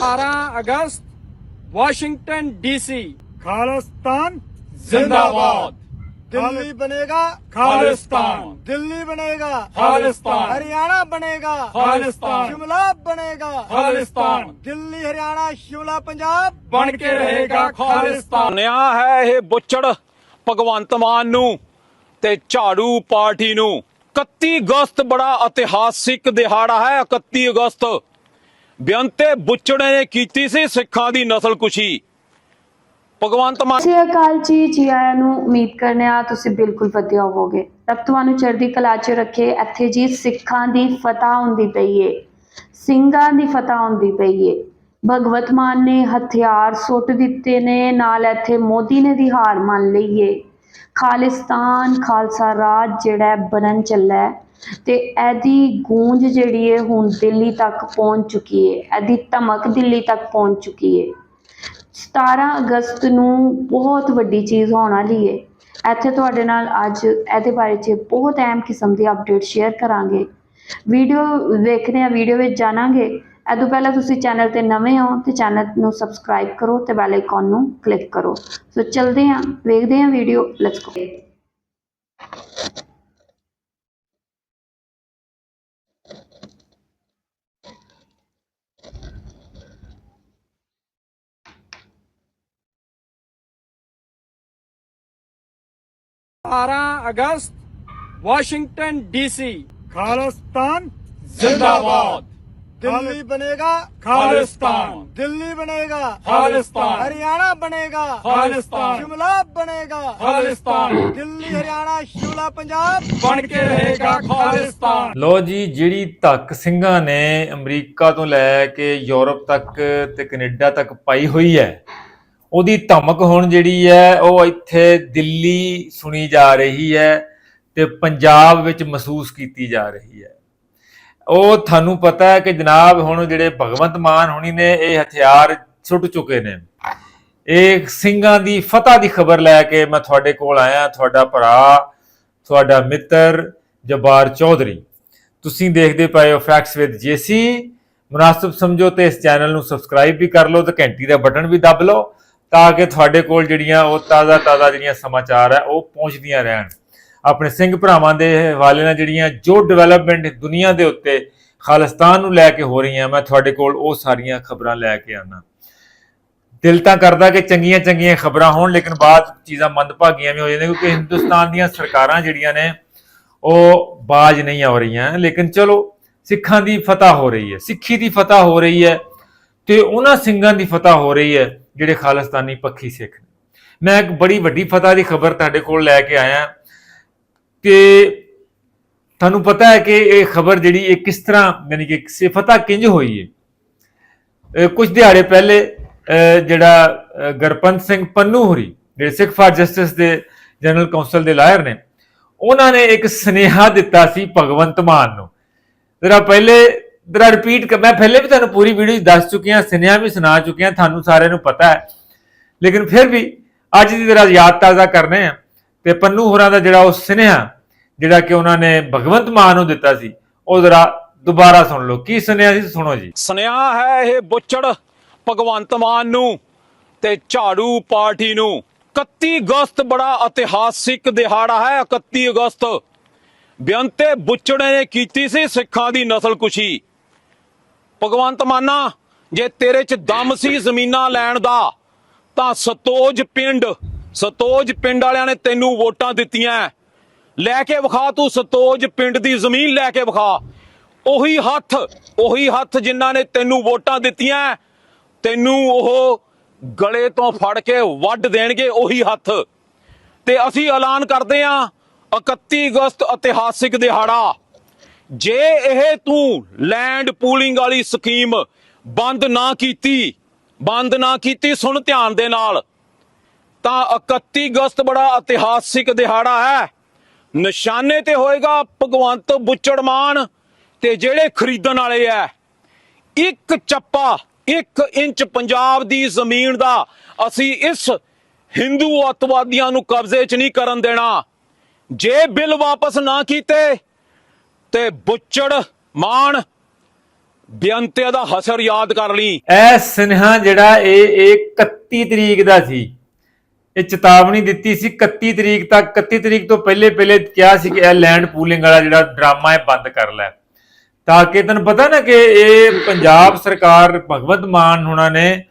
18 ਅਗਸਤ Washington DC. Khalistan ਜ਼ਿੰਦਾਬਾਦ। ਦਿੱਲੀ ਬਨੇਗਾ ਖਾਲਿਸਤਾਨ। ਦਿੱਲੀ ਬਨੇਗਾ ਖਾਲਿਸਤਾਨ। ਹਰਿਆਣਾ ਬਨੇਗਾ ਖਾਲਿਸਤਾਨ। ਸ਼ਿਮਲਾ ਬਨੇਗਾ ਖਾਲਿਸਤਾਨ। ਦਿੱਲੀ ਹਰਿਆਣਾ ਸ਼ਿਮਲਾ ਪੰਜਾਬ ਬਣ ਕੇ ਰਹੇਗਾ ਖਾਲਿਸਤਾਨ। ਨਿਆ ਹੈ ਇਹ ਬੁੱਚੜ ਭਗਵੰਤ ਮਾਨ ਨੂੰ ਤੇ ਝਾੜੂ ਪਾਰਟੀ ਨੂੰ। 31 ਅਗਸਤ ਬੜਾ ਇਤਿਹਾਸਿਕ ਦਿਹਾੜਾ ਹੈ 31 ਅਗਸਤ। ਬੇਅੰਤੇ ਬੁੱਚੜੇ ਨੇ ਕੀਤੀ ਸੀ ਸਿੱਖਾਂ ਦੀ ਨਸਲਕੁਸ਼ੀ ਭਗਵੰਤ ਮਾਨ ਸਤਿ ਅਕਾਲ ਜੀ ਜੀ ਆਇਆਂ ਨੂੰ ਉਮੀਦ ਕਰਨੇ ਆ ਤੁਸੀਂ ਬਿਲਕੁਲ ਵਧੀਆ ਹੋਵੋਗੇ। ਰੱਬ ਤੁਹਾਨੂੰ ਚੜ੍ਹਦੀ ਕਲਾ 'ਚ ਰੱਖੇ, ਇੱਥੇ ਜੀ ਸਿੱਖਾਂ ਦੀ ਫਤਹ ਹੁੰਦੀ ਪਈ ਏ। ਸਿੰਘਾਂ ਦੀ ਫਤਹ ਹੁੰਦੀ ਪਈ ਏ। ਭਗਵਤ ਮਾਨ ਨੇ ਹਥਿਆਰ ਸੁੱਟ ਦਿੱਤੇ ਨੇ, ਨਾਲ ਇੱਥੇ ਮੋਦੀ ਨੇ ਦੀ ਹਾਰ ਮੰਨ ਲਈ ਏ। ਖਾਲਿਸਤਾਨ ਖਾਲਸਾ ਰਾਜ ਜਿਹੜਾ ਬਣਨ ਚੱਲਾ ਹੈ। ਤੇ ਇਹਦੀ ਗੂੰਜ ਜਿਹੜੀ ਹੈ ਹੁਣ ਦਿੱਲੀ ਤੱਕ ਪਹੁੰਚ ਚੁੱਕੀ ਹੈ। ਇਹਦੀ ਧਮਕ ਦਿੱਲੀ ਤੱਕ ਪਹੁੰਚ ਚੁੱਕੀ ਹੈ। 17 ਅਗਸਤ ਨੂੰ ਬਹੁਤ ਵੱਡੀ ਚੀਜ਼ ਹੋਣ ਵਾਲੀ ਹੈ। ਇੱਥੇ ਤੁਹਾਡੇ ਨਾਲ ਅੱਜ ਇਹਦੇ ਬਾਰੇ 'ਚ ਬਹੁਤ ਅਹਿਮ ਕਿਸਮ ਦੀ ਅਪਡੇਟ ਸ਼ੇਅਰ ਕਰਾਂਗੇ। ਵੀਡੀਓ ਵੇਖਦੇ ਆ ਵੀਡੀਓ ਵਿੱਚ ਜਾਣਾਂਗੇ। ਇਹ ਤੋਂ ਪਹਿਲਾਂ ਤੁਸੀਂ ਚੈਨਲ ਤੇ ਨਵੇਂ ਹੋ ਤੇ ਚੈਨਲ ਨੂੰ ਸਬਸਕ੍ਰਾਈਬ ਕਰੋ ਤੇ ਬੈਲ ਆਈਕਨ ਨੂੰ ਕਲਿੱਕ ਕਰੋ। ਸੋ ਚਲਦੇ ਹਾਂ, ਵੇਖਦੇ ਹਾਂ ਵੀਡੀਓ ਲੈਟਸ ਗੋ 18 ਅਗਸਤ ਵਾਸ਼ਿੰਗਟਨ ਡੀਸੀ। ਖਾਲਿਸਤਾਨ ਜ਼ਿੰਦਾਬਾਦ। ਦਿੱਲੀ ਬਨੇਗਾ ਖਾਲਿਸਤਾਨ। ਦਿੱਲੀ ਬਨੇਗਾ ਖਾਲਿਸਤਾਨ। ਹਰਿਆਣਾ ਬਨੇਗਾ ਖਾਲਿਸਤਾਨ। ਸ਼ਿਮਲਾ ਬਨੇਗਾ ਖਾਲਿਸਤਾਨ। ਦਿੱਲੀ ਹਰਿਆਣਾ ਸ਼ਿਮਲਾ ਪੰਜਾਬ ਬਣ ਕੇ ਰਹੇਗਾ ਖਾਲਿਸਤਾਨ। ਲੋ ਜੀ ਜਿਹੜੀ ਧੱਕ ਸਿੰਘਾਂ ਨੇ ਅਮਰੀਕਾ ਤੋਂ ਲੈ ਕੇ ਯੂਰਪ ਤੱਕ ਤੇ ਕੈਨੇਡਾ ਤੱਕ ਪਾਈ ਹੋਈ ਹੈ ਉਹਦੀ ਧਮਕ ਹੁਣ ਜਿਹੜੀ ਹੈ, ਉਹ ਇੱਥੇ ਦਿੱਲੀ ਸੁਣੀ ਜਾ ਰਹੀ ਹੈ ਤੇ ਪੰਜਾਬ ਵਿੱਚ ਮਹਿਸੂਸ ਕੀਤੀ ਜਾ ਰਹੀ ਹੈ। ਉਹ ਤੁਹਾਨੂੰ ਪਤਾ ਹੈ ਕਿ ਜਨਾਬ ਹੁਣ ਜਿਹੜੇ ਭਗਵੰਤ ਮਾਨ ਹੁਣੀ ਨੇ, ਇਹ ਹਥਿਆਰ ਸੁੱਟ ਚੁੱਕੇ ਨੇ। ਇਹ ਸਿੰਘਾਂ ਦੀ ਫਤਹ ਦੀ ਖਬਰ ਲੈ ਕੇ ਮੈਂ ਤੁਹਾਡੇ ਕੋਲ ਆਇਆ, ਤੁਹਾਡਾ ਭਰਾ, ਤੁਹਾਡਾ ਮਿੱਤਰ ਜਬਾਰ ਚੌਧਰੀ। ਤੁਸੀਂ ਦੇਖਦੇ ਪਏ ਹੋ ਫੈਕਟਸ ਵਿਦ ਜੇਸੀ ਮੁਨਾਸਬ ਸਮਝੋ ਤੇ ਇਸ ਚੈਨਲ ਨੂੰ ਸਬਸਕ੍ਰਾਈਬ ਵੀ ਕਰ ਲਓ ਤੇ ਘੰਟੀ ਦਾ ਬਟਨ ਵੀ ਦਬ ਲਓ। ਤਾਂ ਕਿ ਤੁਹਾਡੇ ਕੋਲ ਜਿਹੜੀਆਂ ਉਹ ਤਾਜ਼ਾ ਤਾਜ਼ਾ ਜਿਹੜੀਆਂ ਸਮਾਚਾਰ ਹੈ ਉਹ ਪਹੁੰਚਦੀਆਂ ਰਹਿਣ। ਆਪਣੇ ਸਿੰਘ ਭਰਾਵਾਂ ਦੇ ਹਵਾਲੇ ਨਾਲ ਜਿਹੜੀਆਂ ਜੋ ਡਿਵੈਲਪਮੈਂਟ ਦੁਨੀਆ ਦੇ ਉੱਤੇ ਖਾਲਿਸਤਾਨ ਨੂੰ ਲੈ ਕੇ ਹੋ ਰਹੀਆਂ, ਮੈਂ ਤੁਹਾਡੇ ਕੋਲ ਉਹ ਸਾਰੀਆਂ ਖਬਰਾਂ ਲੈ ਕੇ ਆਣਾ ਦਿਲ ਤਾਂ ਕਰਦਾ ਕਿ ਚੰਗੀਆਂ ਚੰਗੀਆਂ ਖਬਰਾਂ ਹੋਣ, ਲੇਕਿਨ ਬਾਅਦ ਚੀਜ਼ਾਂ ਮੰਦਭਾਗੀਆਂ ਵੀ ਹੋ ਜਾਂਦੀਆਂ, ਕਿਉਂਕਿ ਹਿੰਦੁਸਤਾਨ ਦੀਆਂ ਸਰਕਾਰਾਂ ਜਿਹੜੀਆਂ ਨੇ, ਉਹ ਬਾਜ ਨਹੀਂ ਆ ਰਹੀਆਂ। ਲੇਕਿਨ ਚਲੋ, ਸਿੱਖਾਂ ਦੀ ਫਤਹ ਹੋ ਰਹੀ ਹੈ, ਸਿੱਖੀ ਦੀ ਫਤਹ ਹੋ ਰਹੀ ਹੈ ਤੇ ਉਹਨਾਂ ਸਿੰਘਾਂ ਦੀ ਫਤਹ ਹੋ ਰਹੀ ਹੈ। ਜਿਹੜੇ ਖਾਲਿਸਤਾਨੀ ਪੱਖੀ ਸਿੱਖ ਨੇ। ਮੈਂ ਇੱਕ ਬੜੀ ਵੱਡੀ ਫਤਹ ਦੀ ਖਬਰ ਤੁਹਾਡੇ ਕੋਲ ਲੈ ਕੇ ਆਇਆ ਕਿ ਤੁਹਾਨੂੰ ਪਤਾ ਹੈ ਕਿ ਇਹ ਖਬਰ ਜਿਹੜੀ ਇਹ ਕਿਸ ਤਰ੍ਹਾਂ ਯਾਨੀ ਕਿ ਸੇ ਕਿੰਜ ਹੋਈ ਹੈ ਕੁਝ ਦਿਹਾੜੇ ਪਹਿਲੇ, ਅਹ ਜਿਹੜਾ, ਅਹ ਸਿੰਘ ਪੰਨੂ ਹੋਰੀ, ਜਿਹੜੇ ਸਿੱਖ ਫਾਰ ਜਸਟਿਸ ਦੇ ਜਨਰਲ ਕਾਉਂਸਲ ਦੇ ਲਾਇਰ ਨੇ, ਉਹਨਾਂ ਨੇ ਇੱਕ ਸੁਨੇਹਾ ਦਿੱਤਾ ਸੀ ਭਗਵੰਤ ਮਾਨ ਨੂੰ। ਜਰਾ ਪਹਿਲੇ ਜਰਾ ਰਿਪੀਟ ਮੈਂ ਪਹਿਲੇ ਵੀ ਤੁਹਾਨੂੰ ਪੂਰੀ ਵੀਡੀਓ 'ਚ ਦੱਸ ਚੁੱਕਿਆ ਸੁਨੇਹਾ ਵੀ, ਸੁਣਾ ਚੁੱਕਿਆ, ਤੁਹਾਨੂੰ ਸਾਰਿਆਂ ਨੂੰ ਪਤਾ ਹੈ। ਲੇਕਿਨ ਫਿਰ ਵੀ ਅੱਜ ਦੀ ਜਰਾ ਯਾਦ ਤਾਜ਼ਾ ਕਰਨੇ ਆ ਤੇ ਪੰਨੂ ਹੋਰਾਂ ਦਾ ਜਿਹੜਾ ਉਹ ਸੁਨੇਹਾ, ਜਿਹੜਾ ਕਿ ਉਹਨਾਂ ਨੇ ਭਗਵੰਤ ਮਾਨ ਨੂੰ ਦਿੱਤਾ ਸੀ, ਉਹ ਜਰਾ ਦੁਬਾਰਾ ਸੁਣ ਲਓ। ਕੀ ਸੁਨੇਹਾ ਸੀ, ਸੁਣੋ ਜੀ। ਸੁਨੇਹਾ ਹੈ ਇਹ ਬੁੱਚੜ ਭਗਵੰਤ ਮਾਨ ਨੂੰ ਤੇ ਝਾੜੂ ਪਾਰਟੀ ਨੂੰ। 31 ਅਗਸਤ ਬੜਾ ਇਤਿਹਾਸਿਕ ਦਿਹਾੜਾ ਹੈ 31 ਅਗਸਤ। ਬੇਅੰਤੇ ਬੁੱਚੜੇ ਨੇ ਕੀਤੀ ਸੀ ਸਿੱਖਾਂ ਦੀ ਨਸਲਕੁਸ਼ੀ। ਭਗਵੰਤ ਮਾਨਾ, ਜੇ ਤੇਰੇ 'ਚ ਦਮ ਸੀ ਜ਼ਮੀਨਾਂ ਲੈਣ ਦਾ, ਤਾਂ ਸਤੋਜ ਪਿੰਡ ਸਤੋਜ ਪਿੰਡ ਵਾਲਿਆਂ ਨੇ ਤੈਨੂੰ ਵੋਟਾਂ ਦਿੱਤੀਆਂ। ਲੈ ਕੇ ਵਿਖਾ ਤੂੰ ਸਤੋਜ ਪਿੰਡ ਦੀ ਜ਼ਮੀਨ ਲੈ ਕੇ ਵਿਖਾ। ਉਹੀ ਹੱਥ ਉਹੀ ਹੱਥ ਜਿਨ੍ਹਾਂ ਨੇ ਤੈਨੂੰ ਵੋਟਾਂ ਦਿੱਤੀਆਂ, ਤੈਨੂੰ ਉਹ ਗਲੇ ਤੋਂ ਫੜ ਕੇ ਵੱਢ ਦੇਣਗੇ ਉਹੀ ਹੱਥ। ਤੇ ਅਸੀਂ ਐਲਾਨ ਕਰਦੇ ਹਾਂ 31 ਅਗਸਤ ਇਤਿਹਾਸਿਕ ਦਿਹਾੜਾ। ਜੇ ਇਹ ਤੂੰ ਲੈਂਡ ਪੂਲਿੰਗ ਵਾਲੀ ਸਕੀਮ ਬੰਦ ਨਾ ਕੀਤੀ, ਬੰਦ ਨਾ ਕੀਤੀ, ਸੁਣ ਧਿਆਨ ਦੇ ਨਾਲ, ਤਾਂ 31 ਅਗਸਤ ਬੜਾ ਇਤਿਹਾਸਿਕ ਦਿਹਾੜਾ ਹੈ। ਨਿਸ਼ਾਨੇ ਤੇ ਹੋਏਗਾ ਭਗਵੰਤ ਬੁੱਚੜਮਾਨ ਤੇ ਜਿਹੜੇ ਖਰੀਦਣ ਵਾਲੇ ਐ। ਇੱਕ ਚੱਪਾ 1 ਇੰਚ ਪੰਜਾਬ ਦੀ ਜ਼ਮੀਨ ਦਾ ਅਸੀਂ ਇਸ ਹਿੰਦੂ ਅੱਤਵਾਦੀਆਂ ਨੂੰ ਕਬਜ਼ੇ 'ਚ ਨਹੀਂ ਕਰਨ ਦੇਣਾ। ਜੇ ਬਿੱਲ ਵਾਪਸ ਨਾ ਕੀਤੇ ਤੇ ਬੁੱਚੜ ਮਾਨ ਬੇਅੰਤੇ ਦਾ ਹਸਰ ਯਾਦ ਕਰ ਲਈ। ਇਹ ਸੁਨੇਹਾ ਜਿਹੜਾ ਇਹ 31 ਤਰੀਕ ਦਾ ਸੀ। ਇਹ ਚੇਤਾਵਨੀ ਦਿੱਤੀ ਸੀ 31 ਤਰੀਕ ਤੱਕ। 31 ਤਰੀਕ ਤੋਂ ਪਹਿਲੇ ਪਹਿਲੇ ਕਿਹਾ ਸੀ ਕਿ ਇਹ ਲੈਂਡ ਪੂਲਿੰਗ ਵਾਲਾ ਜਿਹੜਾ ਡਰਾਮਾ ਹੈ ਬੰਦ ਕਰ ਲੈ। ਤਾਂ ਕਿ ਤੈਨੂੰ ਪਤਾ ਨਾ ਕਿ ਇਹ ਪੰਜਾਬ ਸਰਕਾਰ, ਭਗਵੰਤ ਮਾਨ ਹੁਣਾਂ ਨੇ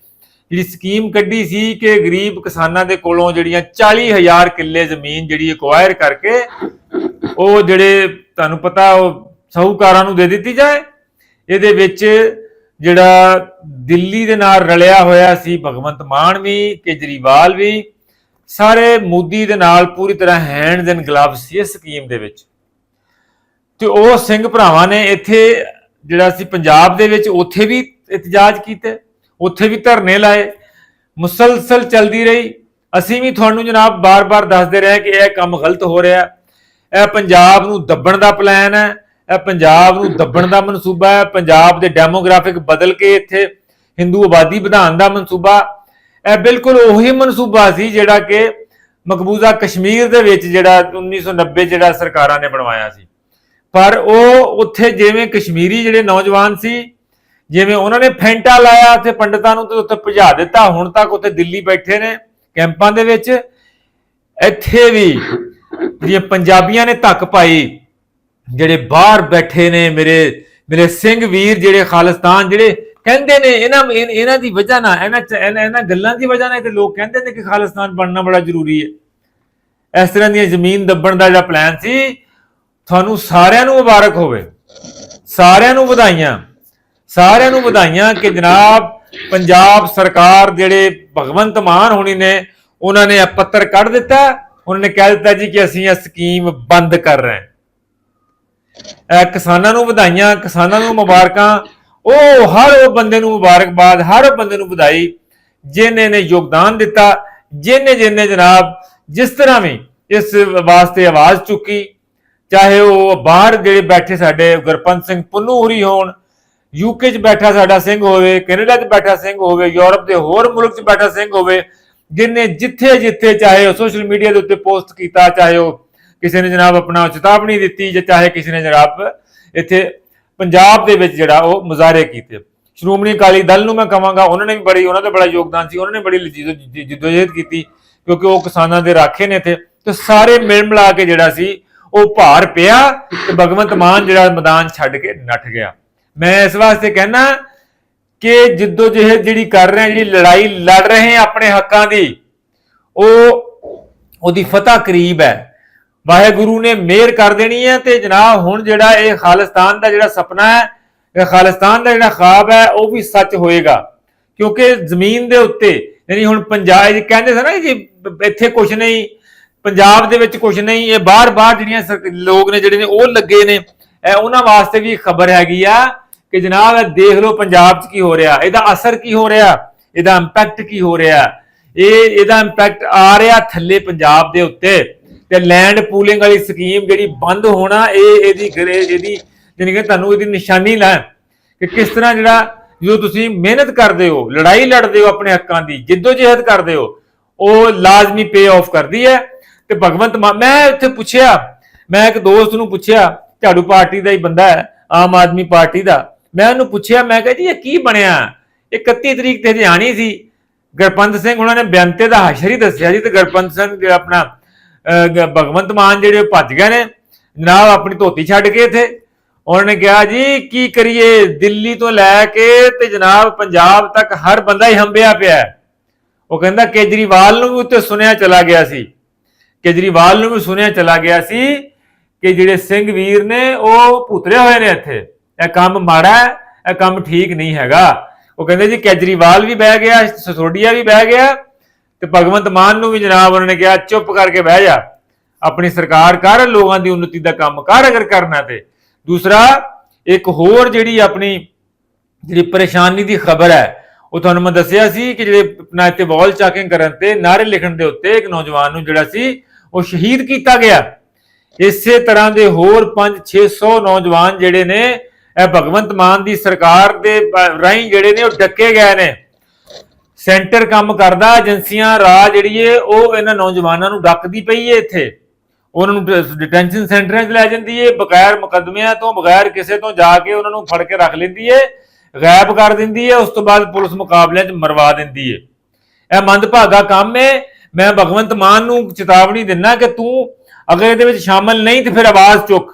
ਜਿਹੜੀ ਸਕੀਮ ਕੱਢੀ ਸੀ ਕਿ ਗਰੀਬ ਕਿਸਾਨਾਂ ਦੇ ਕੋਲੋਂ ਜਿਹੜੀਆਂ 40000 ਕਿੱਲੇ ਜ਼ਮੀਨ ਜਿਹੜੀ ਐਕਵਾਇਰ ਕਰਕੇ ਉਹ ਜਿਹੜੇ ਤੁਹਾਨੂੰ ਪਤਾ ਉਹ ਸਹੂਕਾਰਾਂ ਨੂੰ ਦੇ ਦਿੱਤੀ ਜਾਏ, ਇਹਦੇ ਵਿੱਚ ਜਿਹੜਾ ਦਿੱਲੀ ਦੇ ਨਾਲ ਰਲਿਆ ਹੋਇਆ ਸੀ ਭਗਵੰਤ ਮਾਨ ਵੀ, ਕੇਜਰੀਵਾਲ ਵੀ, ਸਾਰੇ ਮੋਦੀ ਦੇ ਨਾਲ ਪੂਰੀ ਤਰ੍ਹਾਂ ਹੈਂਡਸ ਐਂਡ ਗਲਵਸ ਸੀ ਇਸ ਸਕੀਮ ਦੇ ਵਿੱਚ। ਤੇ ਉਹ ਸਿੰਘ ਭਰਾਵਾਂ ਨੇ ਇੱਥੇ ਜਿਹੜਾ ਸੀ ਪੰਜਾਬ ਦੇ ਵਿੱਚ ਉੱਥੇ ਵੀ ਇਤਜਾਜ ਕੀਤੇ, ਉੱਥੇ ਵੀ ਧਰਨੇ ਲਾਏ, ਮੁਸਲਸਲ ਚੱਲਦੀ ਰਹੀ। ਅਸੀਂ ਵੀ ਤੁਹਾਨੂੰ ਜਨਾਬ ਬਾਰ-ਬਾਰ ਦੱਸਦੇ ਰਹੇ ਕਿ ਇਹ ਕੰਮ ਗਲਤ ਹੋ ਰਿਹਾ। ਇਹ ਪੰਜਾਬ ਨੂੰ ਦੱਬਣ ਦਾ ਪਲਾਨ ਹੈ, ਇਹ ਪੰਜਾਬ ਨੂੰ ਦੱਬਣ ਦਾ ਮਨਸੂਬਾ ਹੈ, ਪੰਜਾਬ ਦੇ ਡੈਮੋਗ੍ਰਾਫਿਕ ਬਦਲ ਕੇ ਇੱਥੇ ਹਿੰਦੂ ਆਬਾਦੀ ਵਧਾਉਣ ਦਾ ਮਨਸੂਬਾ। ਇਹ ਬਿਲਕੁਲ ਉਹੀ ਮਨਸੂਬਾ ਸੀ ਜਿਹੜਾ ਕਿ ਮਕਬੂਜ਼ਾ ਕਸ਼ਮੀਰ ਦੇ ਵਿੱਚ ਜਿਹੜਾ 1990 ਜਿਹੜਾ ਸਰਕਾਰਾਂ ਨੇ ਬਣਵਾਇਆ ਸੀ। ਪਰ ਉਹ ਉੱਥੇ ਜਿਵੇਂ ਕਸ਼ਮੀਰੀ ਜਿਹੜੇ ਨੌਜਵਾਨ ਸੀ, ਜਿਵੇਂ ਉਹਨਾਂ ਨੇ ਫੈਂਟਾ ਲਾਇਆ ਉੱਥੇ ਪੰਡਤਾਂ ਨੂੰ ਤੇ ਉੱਥੇ ਭਜਾ ਦਿੱਤਾ, ਹੁਣ ਤੱਕ ਉੱਥੇ ਦਿੱਲੀ ਬੈਠੇ ਨੇ ਕੈਂਪਾਂ ਦੇ ਵਿੱਚ। ਇੱਥੇ ਵੀ ਜਿਹੜੀਆਂ ਪੰਜਾਬੀਆਂ ਨੇ ਧੱਕ ਪਾਈ, ਜਿਹੜੇ ਬਾਹਰ ਬੈਠੇ ਨੇ ਮੇਰੇ ਮੇਰੇ ਸਿੰਘ ਵੀਰ ਜਿਹੜੇ ਖਾਲਿਸਤਾਨ, ਜਿਹੜੇ ਕਹਿੰਦੇ ਨੇ ਇਹਨਾਂ ਇਹਨਾਂ ਦੀ ਵਜ੍ਹਾ ਨਾਲ, ਇਹਨਾਂ ਇਹਨਾਂ ਗੱਲਾਂ ਦੀ ਵਜ੍ਹਾ ਨਾਲ ਤੇ ਲੋਕ ਕਹਿੰਦੇ ਨੇ ਕਿ ਖਾਲਿਸਤਾਨ ਬਣਨਾ ਬੜਾ ਜ਼ਰੂਰੀ ਹੈ। ਇਸ ਤਰ੍ਹਾਂ ਦੀ ਜ਼ਮੀਨ ਦੱਬਣ ਦਾ ਜਿਹੜਾ ਪਲਾਨ ਸੀ, ਤੁਹਾਨੂੰ ਸਾਰਿਆਂ ਨੂੰ ਮੁਬਾਰਕ ਹੋਵੇ। ਸਾਰਿਆਂ ਨੂੰ ਵਧਾਈਆਂ। ਸਾਰਿਆਂ ਨੂੰ ਵਧਾਈਆਂ ਕਿ ਜਨਾਬ ਪੰਜਾਬ ਸਰਕਾਰ ਜਿਹੜੇ ਭਗਵੰਤ ਮਾਨ ਹੋਣੀ ਨੇ, ਉਹਨਾਂ ਨੇ ਇਹ ਪੱਤਰ ਕੱਢ ਦਿੱਤਾ। ਉਹਨਾਂ ਨੇ ਕਹਿ ਦਿੱਤਾ ਜੀ ਕਿ ਅਸੀਂ ਇਹ ਸਕੀਮ ਬੰਦ ਕਰ ਰਹੇ ਹਾਂ। ਕਿਸਾਨਾਂ ਨੂੰ ਵਧਾਈਆਂ, ਕਿਸਾਨਾਂ ਨੂੰ ਮੁਬਾਰਕਾਂ। ਉਹ ਹਰ ਉਹ ਬੰਦੇ ਨੂੰ ਮੁਬਾਰਕਬਾਦ, ਹਰ ਉਹ ਬੰਦੇ ਨੂੰ ਵਧਾਈ, ਜਿਨੇ ਨੇ ਯੋਗਦਾਨ ਦਿੱਤਾ, ਜਿਨੇ ਜਿਨੇ ਜਨਾਬ, ਜਿਸ ਤਰ੍ਹਾਂ ਵੀ ਇਸ ਵਾਸਤੇ ਆਵਾਜ਼ ਚੁੱਕੀ, ਚਾਹੇ ਉਹ ਬਾਹਰ ਜਿਹੜੇ ਬੈਠੇ ਸਾਡੇ ਗੁਰਪੰਤ ਸਿੰਘ ਪੁੰਨੂ ਹੋਰੀ ਹੋਣ ਯੂਕੇ 'ਚ ਬੈਠਾ ਸਾਡਾ ਸਿੰਘ ਹੋਵੇ, ਕੈਨੇਡਾ 'ਚ ਬੈਠਾ ਸਿੰਘ ਹੋਵੇ, ਯੂਰਪ ਦੇ ਹੋਰ ਮੁਲਕ 'ਚ ਬੈਠਾ ਸਿੰਘ ਹੋਵੇ ਜਿਨੇ ਜਿੱਥੇ ਜਿੱਥੇ ਚਾਹੇ ਉਹ ਸੋਸ਼ਲ ਮੀਡੀਆ ਦੇ ਉੱਤੇ ਪੋਸਟ ਕੀਤਾ, ਚਾਹੇ ਉਹ ਕਿਸੇ ਨੇ ਜਨਾਬ ਆਪਣਾ ਚੇਤਾਵਨੀ ਦਿੱਤੀ ਜਾਂ ਚਾਹੇ ਕਿਸੇ ਨੇ ਜਨਾਬ ਇੱਥੇ ਪੰਜਾਬ ਦੇ ਵਿੱਚ ਜਿਹੜਾ ਉਹ ਮੁਜ਼ਾਹਰੇ ਕੀਤੇ। ਸ਼੍ਰੋਮਣੀ ਅਕਾਲੀ ਦਲ ਨੂੰ ਮੈਂ ਕਹਾਂਗਾ, ਉਹਨਾਂ ਨੇ ਵੀ ਬੜੀ, ਉਹਨਾਂ ਦਾ ਬੜਾ ਯੋਗਦਾਨ ਸੀ, ਉਹਨਾਂ ਨੇ ਬੜੀ ਜਿੱਦੋ- ਜਿੱਦੋਜਹਿਦ ਕੀਤੀ ਕਿਉਂਕਿ ਉਹ ਕਿਸਾਨਾਂ ਦੇ ਰਾਖੇ ਨੇ ਇੱਥੇ। ਤੇ ਸਾਰੇ ਮਿਲ ਮਿਲਾ ਕੇ ਜਿਹੜਾ ਸੀ, ਉਹ ਭਾਰ ਪਿਆ ਤੇ ਭਗਵੰਤ ਮਾਨ ਜਿਹੜਾ ਮੈਦਾਨ ਛੱਡ ਕੇ ਨੱਠ ਗਿਆ। ਮੈਂ ਇਸ ਵਾਸਤੇ ਕਹਿਣਾ ਕਿ ਜਿੱਦੋ ਜਿਹੇ ਜਿਹੜੀ ਕਰ ਰਹੇ ਹਾਂ ਜਿਹੜੀ ਲੜਾਈ ਲੜ ਰਹੇ ਹਾਂ ਆਪਣੇ ਹੱਕਾਂ ਦੀ, ਉਹ ਉਹਦੀ ਫਤਹ ਕਰੀਬ ਹੈ। ਵਾਹਿਗੁਰੂ ਨੇ ਮਿਹਰ ਕਰ ਦੇਣੀ ਹੈ ਤੇ ਜਨਾਬ ਹੁਣ ਜਿਹੜਾ ਇਹ ਖਾਲਿਸਤਾਨ ਦਾ ਜਿਹੜਾ ਸੁਪਨਾ ਹੈ, ਇਹ ਖਾਲਿਸਤਾਨ ਦਾ ਜਿਹੜਾ ਖਾਬ ਹੈ, ਉਹ ਵੀ ਸੱਚ ਹੋਏਗਾ। ਕਿਉਂਕਿ ਜ਼ਮੀਨ ਦੇ ਉੱਤੇ, ਯਾਨੀ ਹੁਣ ਪੰਜਾਬ ਜੀ ਕਹਿੰਦੇ ਸੀ ਨਾ ਜੀ ਇੱਥੇ ਕੁਝ ਨਹੀਂ, ਪੰਜਾਬ ਦੇ ਵਿੱਚ ਕੁਝ ਨਹੀਂ, ਇਹ ਬਾਹਰ-ਬਾਹਰ ਜਿਹੜੀਆਂ ਲੋਕ ਨੇ ਜਿਹੜੇ ਨੇ, ਉਹ ਲੱਗੇ ਨੇ। ਉਹਨਾਂ ਵਾਸਤੇ ਵੀ ਖਬਰ ਹੈਗੀ ਆ ਕਿ ਜਨਾਬ ਇਹ ਦੇਖ ਲਓ ਪੰਜਾਬ 'ਚ ਕੀ ਹੋ ਰਿਹਾ, ਇਹਦਾ ਅਸਰ ਕੀ ਹੋ ਰਿਹਾ, ਇਹਦਾ ਇੰਪੈਕਟ ਕੀ ਹੋ ਰਿਹਾ। ਇਹ, ਇਹਦਾ ਇੰਪੈਕਟ ਆ ਰਿਹਾ ਥੱਲੇ ਪੰਜਾਬ ਦੇ ਉੱਤੇ ਤੇ ਲੈਂਡ ਪੂਲਿੰਗ ਵਾਲੀ ਸਕੀਮ ਜਿਹੜੀ ਬੰਦ ਹੋਣਾ, ਇਹ, ਇਹਦੀ ਇਹਦੀ ਜਾਣੀ ਕਿ ਤੁਹਾਨੂੰ ਇਹਦੀ ਨਿਸ਼ਾਨੀ ਲੈ ਕਿ ਕਿਸ ਤਰ੍ਹਾਂ ਜਿਹੜਾ ਜਦੋਂ ਤੁਸੀਂ ਮਿਹਨਤ ਕਰਦੇ ਹੋ, ਲੜਾਈ ਲੜਦੇ ਹੋ ਆਪਣੇ ਹੱਕਾਂ ਦੀ, ਜਿੱਦੋ ਜਿੱਦੋਜਹਿਦ ਕਰਦੇ ਹੋ, ਉਹ ਲਾਜ਼ਮੀ ਪੇ ਆਫ ਕਰਦੀ ਹੈ। ਤੇ ਭਗਵੰਤ ਮਾਨ, ਮੈਂ ਇੱਥੇ ਪੁੱਛਿਆ, ਮੈਂ ਇੱਕ ਦੋਸਤ ਨੂੰ ਪੁੱਛਿਆ, ਝਾੜੂ ਪਾਰਟੀ ਦਾ ਹੀ ਬੰਦਾ ਹੈ, ਆਮ ਆਦਮੀ ਪਾਰਟੀ ਦਾ ਮੈਂ ਉਹਨੂੰ ਪੁੱਛਿਆ, ਮੈਂ ਕਿਹਾ ਜੀ, ਇਹ ਕੀ ਬਣਿਆ? ਇਹ 31 ਤਰੀਕ ਤੇ ਜਾਣੀ ਸੀ। ਗੁਰਪੰਤ ਸਿੰਘ ਉਹਨਾਂ ਨੇ ਬੇਅੰਤੇ ਦਾ ਹਸ਼ਰ ਹੀ ਦੱਸਿਆ ਜੀ ਤੇ ਗੁਰਪੰਤ ਸਿੰਘ ਜਿਹੜਾ ਆਪਣਾ ਭਗਵੰਤ ਮਾਨ ਜਿਹੜੇ ਭੱਜ ਗਏ ਨੇ ਜਨਾਬ ਆਪਣੀ ਧੋਤੀ ਛੱਡ ਕੇ ਇੱਥੇ। ਉਹਨਾਂ ਨੇ ਕਿਹਾ ਜੀ, ਕੀ ਕਰੀਏ? ਦਿੱਲੀ ਤੋਂ ਲੈ ਕੇ ਤੇ ਜਨਾਬ ਪੰਜਾਬ ਤੱਕ ਹਰ ਬੰਦਾ ਹੀ ਹੰਬਿਆ ਪਿਆ ਉਹ ਕਹਿੰਦਾ, ਕੇਜਰੀਵਾਲ ਨੂੰ ਵੀ ਉੱਤੇ ਸੁਣਿਆ ਚਲਾ ਗਿਆ ਸੀ। ਕੇਜਰੀਵਾਲ ਨੂੰ ਵੀ ਸੁਣਿਆ ਚਲਾ ਗਿਆ ਸੀ ਕਿ ਜਿਹੜੇ ਸਿੰਘ ਵੀਰ ਨੇ ਉਹ ਭੁਤਰੇ ਹੋਏ ਨੇ ਇੱਥੇ। ਇਹ ਕੰਮ ਮਾੜਾ ਹੈ, ਇਹ ਕੰਮ ਠੀਕ ਨਹੀਂ ਹੈਗਾ। ਉਹ ਕਹਿੰਦੇ ਜੀ ਕੇਜਰੀਵਾਲ ਵੀ ਬਹਿ ਗਿਆ, ਸਸੋਡੀਆ ਵੀ ਬਹਿ ਗਿਆ ਤੇ ਭਗਵੰਤ ਮਾਨ ਨੂੰ ਵੀ ਜਨਾਬ ਉਹਨਾਂ ਨੇ ਕਿਹਾ, ਚੁੱਪ ਕਰਕੇ ਬਹਿ ਜਾ। ਆਪਣੀ ਸਰਕਾਰ ਕਰ, ਲੋਕਾਂ ਦੀ ਉન્નਤੀ ਦਾ ਕੰਮ ਕਰ ਅਗਰ ਕਰਨਾ ਤੇ। ਦੂਸਰਾ, ਇੱਕ ਹੋਰ ਜਿਹੜੀ ਆਪਣੀ ਜਿਹੜੀ ਪਰੇਸ਼ਾਨੀ ਦੀ ਖਬਰ ਹੈ, ਉਹ ਤੁਹਾਨੂੰ ਮੈਂ ਦੱਸਿਆ ਸੀ ਕਿ ਜਿਹੜੇ ਆਪਣਾ ਇੱਥੇ ਵਾਲ ਚਾਕਿੰਗ ਕਰਨ ਤੇ ਨਾਰੇ ਲਿਖਣ ਦੇ ਉੱਤੇ ਇੱਕ ਨੌਜਵਾਨ ਨੂੰ ਜਿਹੜਾ ਸੀ, ਉਹ ਸ਼ਹੀਦ ਕੀਤਾ ਗਿਆ। ਇਸੇ ਤਰ੍ਹਾਂ ਦੇ ਹੋਰ 5-600 ਨੌਜਵਾਨ ਜਿਹੜੇ ਨੇ ਇਹ ਭਗਵੰਤ ਮਾਨ ਦੀ ਸਰਕਾਰ ਦੇ ਰਾਹੀਂ ਜਿਹੜੇ ਨੇ ਉਹ ਡੱਕੇ ਗਏ ਨੇ। ਸੈਂਟਰ ਕੰਮ ਕਰਦਾ, ਏਜੰਸੀਆਂ ਰਾਜ ਜਿਹੜੀ ਏ, ਉਹ ਇਹਨਾਂ ਨੌਜਵਾਨਾਂ ਨੂੰ ਡੱਕਦੀ ਪਈ ਏ ਇੱਥੇ। ਉਹਨਾਂ ਨੂੰ ਡਿਟੈਂਸ਼ਨ ਸੈਂਟਰਾਂ 'ਚ ਲੈ ਜਾਂਦੀ ਏ, ਬਗੈਰ ਮੁਕੱਦਮਿਆਂ ਤੋਂ, ਬਗੈਰ ਕਿਸੇ ਤੋਂ ਜਾ ਕੇ ਉਹਨਾਂ ਨੂੰ ਫੜ ਕੇ ਰੱਖ ਲੈਂਦੀ ਏ, ਗਾਇਬ ਕਰ ਦਿੰਦੀ ਹੈ ਉਸ ਤੋਂ ਬਾਅਦ ਪੁਲਿਸ ਮੁਕਾਬਲਿਆਂ 'ਚ ਮਰਵਾ ਦਿੰਦੀ ਏ। ਇਹ ਮੰਦਭਾਗਾ ਕੰਮ ਏ। ਮੈਂ ਭਗਵੰਤ ਮਾਨ ਨੂੰ ਚੇਤਾਵਨੀ ਦਿੰਨਾ ਕਿ ਤੂੰ ਅਗਰ ਇਹਦੇ ਵਿੱਚ ਸ਼ਾਮਲ ਨਹੀਂ, ਤੇ ਫਿਰ ਆਵਾਜ਼ ਚੁੱਕ।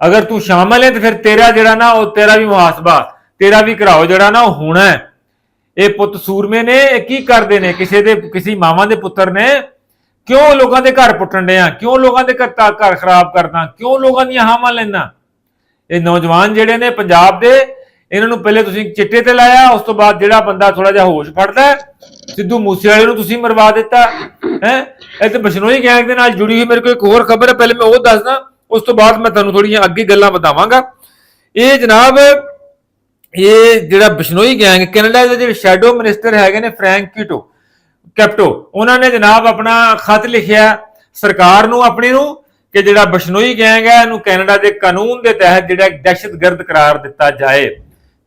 ਅਗਰ ਤੂੰ ਸ਼ਾਮਲ ਹੈ ਤੇ ਫਿਰ ਤੇਰਾ ਜਿਹੜਾ ਨਾ ਉਹ ਤੇਰਾ ਵੀ ਮੁਹਾਸਬਾ ਤੇਰਾ ਵੀ ਘਰਾਓ ਜਿਹੜਾ ਨਾ ਉਹ ਹੋਣਾ ਹੈ। ਇਹ ਪੁੱਤ ਸੂਰਮੇ ਨੇ ਇਹ ਕੀ ਕਰਦੇ ਨੇ? ਕਿਸੇ ਦੇ ਕਿਸੇ ਮਾਵਾਂ ਦੇ ਪੁੱਤਰ ਨੇ ਕਿਉਂ ਲੋਕਾਂ ਦੇ ਘਰ ਪੁੱਟਣ ਡਿਆ ਕਿਉਂ ਲੋਕਾਂ ਦੇ ਘਰ ਘਰ ਖਰਾਬ ਕਰਦਾ? ਕਿਉਂ ਲੋਕਾਂ ਦੀਆਂ ਹਾਵਾਂ ਲੈਣਾ ਇਹ ਨੌਜਵਾਨ ਜਿਹੜੇ ਨੇ ਪੰਜਾਬ ਦੇ ਇਹਨਾਂ ਨੂੰ ਪਹਿਲੇ ਤੁਸੀਂ ਚਿੱਟੇ ਤੇ ਲਾਇਆ ਉਸ ਤੋਂ ਬਾਅਦ ਜਿਹੜਾ ਬੰਦਾ ਥੋੜਾ ਜਿਹਾ ਹੋਸ਼ ਫੜਦਾ ਹੈ, ਸਿੱਧੂ ਮੂਸੇਵਾਲੇ ਨੂੰ ਤੁਸੀਂ ਮਰਵਾ ਦਿੱਤਾ ਹੈ? ਇਹ ਤੇ ਬਸ਼ਨੋਈ ਗੈਂਗ ਦੇ ਨਾਲ ਜੁੜੀ ਹੋਈ ਮੇਰੇ ਕੋਲ ਇੱਕ ਹੋਰ ਖਬਰ ਹੈ ਪਹਿਲੇ ਮੈਂ ਉਹ ਦੱਸਦਾ। ਉਸ ਤੋਂ ਬਾਅਦ ਮੈਂ ਤੁਹਾਨੂੰ ਥੋੜੀਆਂ ਅੱਗੇ ਗੱਲਾਂ ਬਤਾਵਾਂਗਾ ਇਹ ਜਨਾਬ, ਇਹ ਜਿਹੜਾ ਬਿਸ਼ਨੋਈ ਗੈਂਗ ਕੈਨੇਡਾ ਦੇ ਜਿਹੜੇ ਸ਼ੈਡੋ ਮਿਨਿਸਟਰ ਹੈਗੇ ਨੇ ਫ੍ਰੈਂਕ ਕੀਟੋ ਕੈਪਟੋ ਉਹਨਾਂ ਨੇ ਜਨਾਬ ਆਪਣਾ ਖਤ ਲਿਖਿਆ ਸਰਕਾਰ ਨੂੰ ਆਪਣੇ ਨੂੰ ਕਿ ਜਿਹੜਾ ਬਿਸ਼ਨੋਈ ਗੈਂਗ ਹੈ, ਇਹਨੂੰ ਕੈਨੇਡਾ ਦੇ ਕਾਨੂੰਨ ਦੇ ਤਹਿਤ ਜਿਹੜਾ ਦਹਿਸ਼ਤਗਰਦ ਕਰਾਰ ਦਿੱਤਾ ਜਾਏ।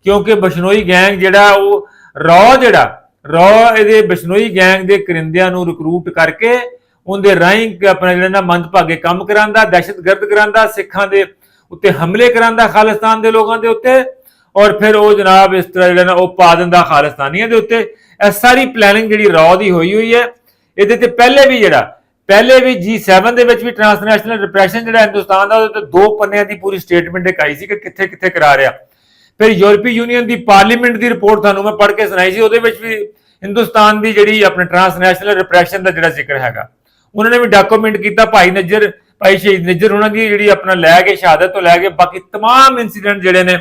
ਕਿਉਂਕਿ ਬਿਸ਼ਨੋਈ ਗੈਂਗ ਜਿਹੜਾ, ਉਹ ਰॉ ਜਿਹੜਾ ਰॉ ਇਹਦੇ ਬਿਸ਼ਨੋਈ ਗੈਂਗ ਦੇ ਕਰਿੰਦਿਆਂ ਨੂੰ ਰਿਕਰੂਟ ਕਰਕੇ ਉਹਦੇ ਰਾਹੀਂ ਆਪਣਾ ਜਿਹੜਾ ਨਾ ਮੰਦਭਾਗੇ ਕੰਮ ਕਰਾਂਦਾ ਦਹਿਸ਼ਤਗਰਦ ਕਰਾਂਦਾ, ਸਿੱਖਾਂ ਦੇ ਉੱਤੇ ਹਮਲੇ ਕਰਾਂਦਾ ਖਾਲਿਸਤਾਨ ਦੇ ਲੋਕਾਂ ਦੇ ਉੱਤੇ ਔਰ ਫਿਰ ਉਹ ਜਨਾਬ ਇਸ ਤਰ੍ਹਾਂ ਜਿਹੜਾ ਨਾ ਉਹ ਪਾ ਦਿੰਦਾ ਖਾਲਿਸਤਾਨੀਆਂ ਦੇ ਉੱਤੇ। ਇਹ ਸਾਰੀ ਪਲੈਨਿੰਗ ਜਿਹੜੀ ਰॉ ਦੀ ਹੋਈ ਹੋਈ ਹੈ। ਇਹਦੇ ਤੇ ਪਹਿਲੇ ਵੀ ਜਿਹੜਾ, ਪਹਿਲੇ ਵੀ G7 ਦੇ ਵਿੱਚ ਵੀ ਟ੍ਰਾਂਸਨੈਸ਼ਨਲ ਰਿਪਰੈਸ਼ਨ ਜਿਹੜਾ ਹਿੰਦੁਸਤਾਨ ਦਾ, ਉਹਦੇ ਤੇ ਦੋ ਪੰਨਿਆਂ ਦੀ ਪੂਰੀ ਸਟੇਟਮੈਂਟ ਇੱਕ ਆਈ ਸੀ ਕਿ ਕਿੱਥੇ ਕਿੱਥੇ ਕਰਾ ਰਿਹਾ। ਫਿਰ ਯੂਰਪੀ ਯੂਨੀਅਨ ਦੀ ਪਾਰਲੀਮੈਂਟ ਦੀ ਰਿਪੋਰਟ ਤੁਹਾਨੂੰ ਮੈਂ ਪੜ੍ਹ ਕੇ ਸੁਣਾਈ ਸੀ, ਉਹਦੇ ਵਿੱਚ ਵੀ ਹਿੰਦੁਸਤਾਨ ਦੀ ਜਿਹੜੀ ਆਪਣੇ ਟ੍ਰਾਂਸਨੈਸ਼ਨਲ ਰਿਪਰੈਸ਼ਨ ਦਾ ਜਿਹੜਾ ਜ਼ਿਕਰ ਹੈਗਾ। ਉਹਨਾਂ ਨੇ ਵੀ ਡਾਕੂਮੈਂਟ ਕੀਤਾ ਭਾਈ ਨਜਰ ਭਾਈ ਸ਼ਹੀਦ ਨਜਰ ਉਹਨਾਂ ਦੀ ਜਿਹੜੀ ਆਪਣਾ ਲੈ ਕੇ ਸ਼ਹਾਦਤ ਤੋਂ ਲੈ ਕੇ ਬਾਕੀ तमाम ਇਨਸੀਡੈਂਟ ਜਿਹੜੇ ਨੇ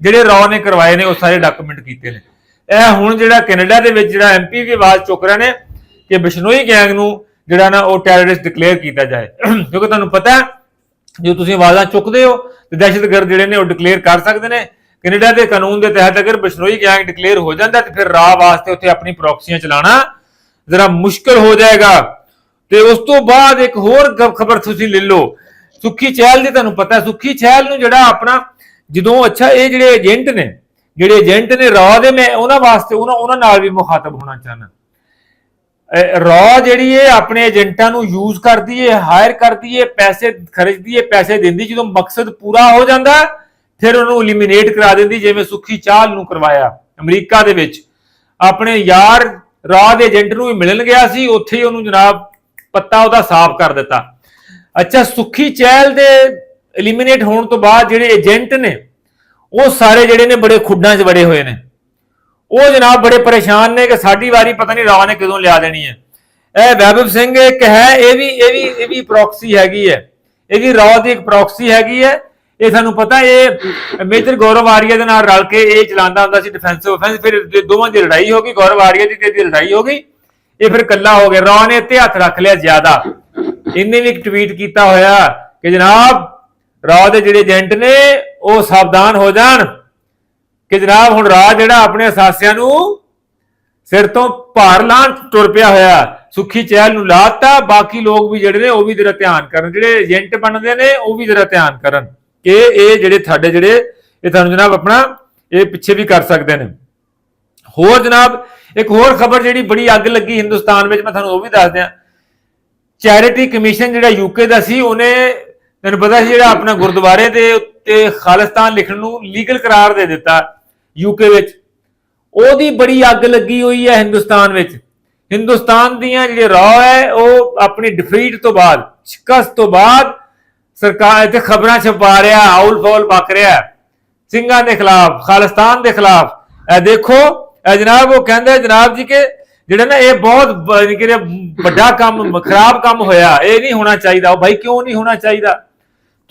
ਜਿਹੜੇ ਰॉ ਨੇ ਕਰਵਾਏ ਨੇ ਉਹ ਸਾਰੇ ਡਾਕੂਮੈਂਟ ਕੀਤੇ ਨੇ ਇਹ ਹੁਣ ਜਿਹੜਾ ਕੈਨੇਡਾ ਦੇ ਵਿੱਚ ਜਿਹੜਾ ਐਮਪੀ ਦੀ ਆਵਾਜ਼ ਚੁੱਕ ਰਹੇ ਨੇ ਕਿ ਬਿਸ਼ਨੋਈ ਗੈਂਗ ਨੂੰ ਜਿਹੜਾ ਨਾ ਉਹ ਟੈਰਰਿਸਟ ਡਿਕਲੇਅਰ ਕੀਤਾ ਜਾਏ ਕਿਉਂਕਿ ਤੁਹਾਨੂੰ ਪਤਾ ਹੈ ਜੋ ਤੁਸੀਂ ਆਵਾਜ਼ਾਂ ਚੁੱਕਦੇ ਹੋ ਤੇ ਦਹਿਸ਼ਤਗਰਦ ਜਿਹੜੇ ਨੇ ਉਹ ਡਿਕਲੇਅਰ ਕਰ ਸਕਦੇ ਨੇ ਕੈਨੇਡਾ ਦੇ ਕਾਨੂੰਨ ਦੇ ਤਹਿਤ ਅਗਰ ਬਿਸ਼ਨੋਈ ਗੈਂਗ ਡਿਕਲੇਅਰ ਹੋ ਜਾਂਦਾ ਤੇ ਫਿਰ ਰਾਹ ਵਾਸਤੇ ਉੱਥੇ ਆਪਣੀ ਪ੍ਰੋਕਸੀਆਂ ਚਲਾਉਣਾ ਜ਼ਰਾ ਮੁਸ਼ਕਲ ਹੋ ਜਾਏਗਾ ਤੇ ਉਸ ਤੋਂ ਬਾਅਦ ਇੱਕ ਹੋਰ ਖਬਰ ਤੁਸੀਂ ਲੈ ਲਓ। ਸੁੱਖੀ ਚਹਿਲ ਦੀ ਤੁਹਾਨੂੰ ਪਤਾ ਸੁੱਖੀ ਚਹਿਲ ਨੂੰ ਜਿਹੜਾ ਆਪਣਾ ਜਦੋਂ, ਅੱਛਾ, ਇਹ ਜਿਹੜੇ ਏਜੰਟ ਨੇ, ਜਿਹੜੇ ਏਜੰਟ ਨੇ, ਰਾਹ ਦੇ ਮੈਂ ਉਹਨਾਂ ਵਾਸਤੇ, ਉਹਨਾਂ ਉਹਨਾਂ ਨਾਲ ਵੀ ਮੁਖਾਤਬ ਹੋਣਾ ਚਾਹਨਾ ਰॉ ਜਿਹੜੀ ਹੈ ਆਪਣੇ ਏਜੰਟਾਂ ਨੂੰ ਯੂਜ਼ ਕਰਦੀ ਹੈ ਹਾਇਰ ਕਰਦੀ ਹੈ ਪੈਸੇ ਖਰਚਦੀ ਹੈ ਪੈਸੇ ਦਿੰਦੀ, ਜਦੋਂ ਮਕਸਦ ਪੂਰਾ ਹੋ ਜਾਂਦਾ, ਫਿਰ ਉਹਨੂੰ ਐਲੀਮੀਨੇਟ ਕਰਾ ਦਿੰਦੀ, ਜਿਵੇਂ ਸੁੱਖੀ ਚਾਲ ਨੂੰ ਕਰਵਾਇਆ ਅਮਰੀਕਾ ਦੇ ਵਿੱਚ। ਆਪਣੇ ਯਾਰ ਰੌ ਦੇ ਏਜੰਟ ਨੂੰ ਵੀ ਮਿਲਣ ਗਿਆ ਸੀ, ਉੱਥੇ ਹੀ ਉਹਨੂੰ ਜਨਾਬ ਪੱਤਾ ਉਹਦਾ ਸਾਫ਼ ਕਰ ਦਿੱਤਾ। ਅੱਛਾ, ਸੁੱਖੀ ਚਹਿਲ ਦੇ ਐਲੀਮੀਨੇਟ ਹੋਣ ਤੋਂ ਬਾਅਦ ਜਿਹੜੇ ਏਜੰਟ ਨੇ, ਉਹ ਸਾਰੇ ਜਿਹੜੇ ਨੇ ਬੜੇ ਖੁੱਡਾਂ 'ਚ ਵੜੇ ਹੋਏ ਨੇ। ਉਹ ਜਨਾਬ ਬੜੇ ਪਰੇਸ਼ਾਨ ਨੇ ਕਿ ਸਾਡੀ ਵਾਰੀ ਪਤਾ ਨਹੀਂ ਰਾਹ ਨੇ ਕਦੋਂ ਲਿਆ ਦੇਣੀ ਹੈ। ਇਹ ਵੈਭਵ ਸਿੰਘ ਇੱਕ ਹੈ, ਇਹ ਵੀ ਇਹ ਵੀ ਇਹ ਵੀ ਪ੍ਰੋਕਸੀ ਹੈਗੀ ਹੈ। ਇਹ ਵੀ ਰਾਹ ਦੀ ਇੱਕ ਪ੍ਰੋਕਸੀ ਹੈਗੀ ਹੈ। ਇਹ ਸਾਨੂੰ ਪਤਾ, ਇਹ ਮੇਜਰ ਗੌਰਵ ਆਰੀਆ ਦੇ ਨਾਲ ਰਲ ਕੇ ਇਹ ਚਲਾਉਂਦਾ ਹੁੰਦਾ ਸੀ ਡਿਫੈਂਸਿਵ ਆਫੈਂਸ ਫਿਰ ਦੋਵਾਂ ਦੀ ਲੜਾਈ ਹੋ ਗਈ, ਗੌਰਵ ਆਰੀਆ ਦੀ ਤੇ ਇਹਦੀ ਲੜਾਈ ਹੋ ਗਈ। ਇਹ ਫਿਰ ਕੱਲਾ ਹੋ ਗਿਆ। ਰੌ ਨੇ ਇੱਥੇ ਹੱਥ ਰੱਖ ਲਿਆ ਜ਼ਿਆਦਾ। ਇਹਨੇ ਵੀ ਇੱਕ ਟਵੀਟ ਕੀਤਾ ਹੋਇਆ ਕਿ ਜਨਾਬ, ਰਾਹ ਦੇ ਜਿਹੜੇ ਏਜੰਟ ਨੇ, ਉਹ ਸਾਵਧਾਨ ਹੋ ਜਾਣ। ਕਿ ਜਨਾਬ, ਹੁਣ ਰਾਜ ਜਿਹੜਾ ਆਪਣੇ ਅਸਾਸਿਆਂ ਨੂੰ ਸਿਰ ਤੋਂ ਭਾਰ ਲਾਣ ਤੁਰ ਪਿਆ ਹੋਇਆ, ਸੁੱਖੀ ਚਹਿਲ ਨੂੰ ਲਾਤਾ। ਬਾਕੀ ਲੋਕ ਵੀ ਜਿਹੜੇ ਨੇ, ਉਹ ਵੀ ਜਰਾ ਧਿਆਨ ਕਰਨ। ਜਿਹੜੇ ਏਜੰਟ ਬਣਦੇ ਨੇ, ਉਹ ਵੀ ਜਰਾ ਧਿਆਨ ਕਰਨ ਕਿ ਇਹ ਜਿਹੜੇ ਸਾਡੇ ਜਿਹੜੇ, ਇਹ ਤੁਹਾਨੂੰ ਜਨਾਬ ਆਪਣਾ ਇਹ ਪਿੱਛੇ ਵੀ ਕਰ ਸਕਦੇ ਨੇ। ਹੋਰ ਜਨਾਬ ਇੱਕ ਹੋਰ ਖਬਰ ਜਿਹੜੀ ਬੜੀ ਅੱਗ ਲੱਗੀ ਹਿੰਦੁਸਤਾਨ ਵਿੱਚ, ਮੈਂ ਤੁਹਾਨੂੰ ਉਹ ਵੀ ਦੱਸ ਦਿਆਂ ਚੈਰਿਟੀ ਕਮਿਸ਼ਨ ਜਿਹੜਾ ਯੂਕੇ ਦਾ ਸੀ, ਉਹਨੇ ਤੈਨੂੰ ਪਤਾ ਸੀ ਜਿਹੜਾ ਆਪਣਾ ਗੁਰਦੁਆਰੇ ਦੇ ਉੱਤੇ ਖਾਲਿਸਤਾਨ ਲਿਖਣ ਨੂੰ ਲੀਗਲ ਕਰਾਰ ਦੇ ਦਿੱਤਾ ਯੂਕੇ ਵਿੱਚ। ਉਹਦੀ ਬੜੀ ਅੱਗ ਲੱਗੀ ਹੋਈ ਹੈ ਹਿੰਦੁਸਤਾਨ ਵਿੱਚ। ਹਿੰਦੁਸਤਾਨ ਦੀਆਂ ਜਿਹੜੇ ਰਾਹ ਹੈ, ਉਹ ਆਪਣੀ ਡਿਫੀਟ ਤੋਂ ਬਾਅਦ ਸ਼ਿਕਸਤ ਤੋਂ ਬਾਅਦ ਸਰਕਾਰ ਇੱਥੇ ਖਬਰਾਂ ਛਪਾ ਰਿਹਾ ਆਉਲ ਫੌਲ ਪੱਕ ਰਿਹਾ। ਸਿੰਘਾਂ ਦੇ ਖਿਲਾਫ, ਖਾਲਿਸਤਾਨ ਦੇ ਖਿਲਾਫ। ਇਹ ਦੇਖੋ ਇਹ ਜਨਾਬ ਉਹ ਕਹਿੰਦੇ ਜਨਾਬ ਜੀ ਕਿ ਜਿਹੜਾ ਨਾ ਇਹ ਬਹੁਤ ਯਾਨੀ ਕਿ ਵੱਡਾ ਕੰਮ, ਖਰਾਬ ਕੰਮ ਹੋਇਆ, ਇਹ ਨਹੀਂ ਹੋਣਾ ਚਾਹੀਦਾ। ਉਹ ਭਾਈ ਕਿਉਂ ਨਹੀਂ ਹੋਣਾ ਚਾਹੀਦਾ?